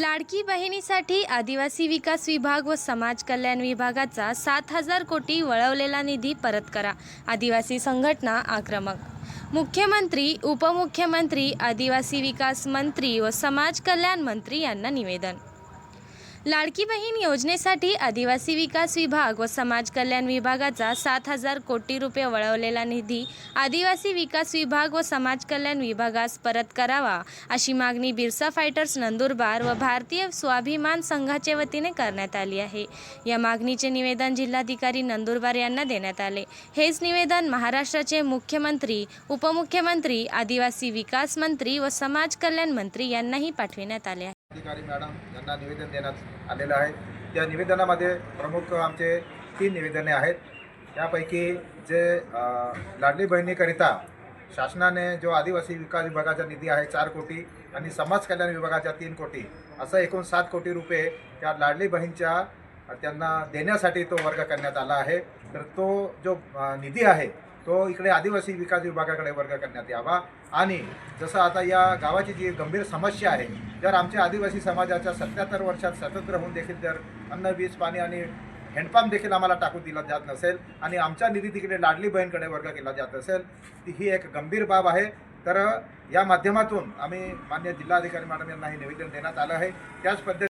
लाडकी बहिणीसाठी आदिवासी विकास विभाग व समाज कल्याण विभागाचा सात हजार कोटी वळवलेला निधी परत करा. आदिवासी संघटना आक्रमक. मुख्यमंत्री उपमुख्यमंत्री आदिवासी विकास मंत्री व समाज कल्याण मंत्री यांना निवेदन. लाडकी बहीण योजनेसाठी आदिवासी विकास विभाग व समाज कल्याण विभागाचा सात हजार कोटी रुपये वळवलेला निधी आदिवासी विकास विभाग व समाज कल्याण विभागास परत करावा अशी मागणी बिरसा फायटर्स नंदुरबार व भारतीय स्वाभिमान संघाच्या वतीने करण्यात आली आहे. या मागणीचे निवेदन जिल्हाधिकारी नंदुरबार यांना देण्यात आले. हेच निवेदन महाराष्ट्राचे मुख्यमंत्री उपमुख्यमंत्री आदिवासी विकास मंत्री व समाज कल्याण मंत्री यांनाही पाठविण्यात आले आहे. अधिकारी मॅडम यांना निवेदन देण्यात आलेलं आहे. त्या निवेदनामध्ये प्रमुख आमचे तीन निवेदने आहेत. त्यापैकी जे लाडली बहिणीकरिता शासनाने जो आदिवासी विकास विभागाचा निधी आहे चार कोटी आणि समाज कल्याण विभागाच्या तीन कोटी असं एकूण सात कोटी रुपये त्या लाडली बहीणच्या त्यांना देण्यासाठी तो वर्ग करण्यात आला आहे. तर तो जो निधी आहे तो इकडे आदिवासी विकास विभागाकडे वर्ग करण्यात यावा. आणि जसं आता या गावाची जी गंभीर समस्या आहे जर आमच्या आदिवासी समाजाच्या सत्याहत्तर वर्षात स्वतंत्र होऊन देखील जर अन्न वीज पाणी आणि हँडपंप देखील आम्हाला टाकून दिला जात नसेल आणि आमचा निधी तिकडे लाडली बहीणकडे वर्ग केला जात असेल ती ही एक गंभीर बाब आहे. तर या माध्यमातून आम्ही मान्य जिल्हाधिकारी मॅडम यांना हे निवेदन देण्यात आलं आहे. त्याच पद्धती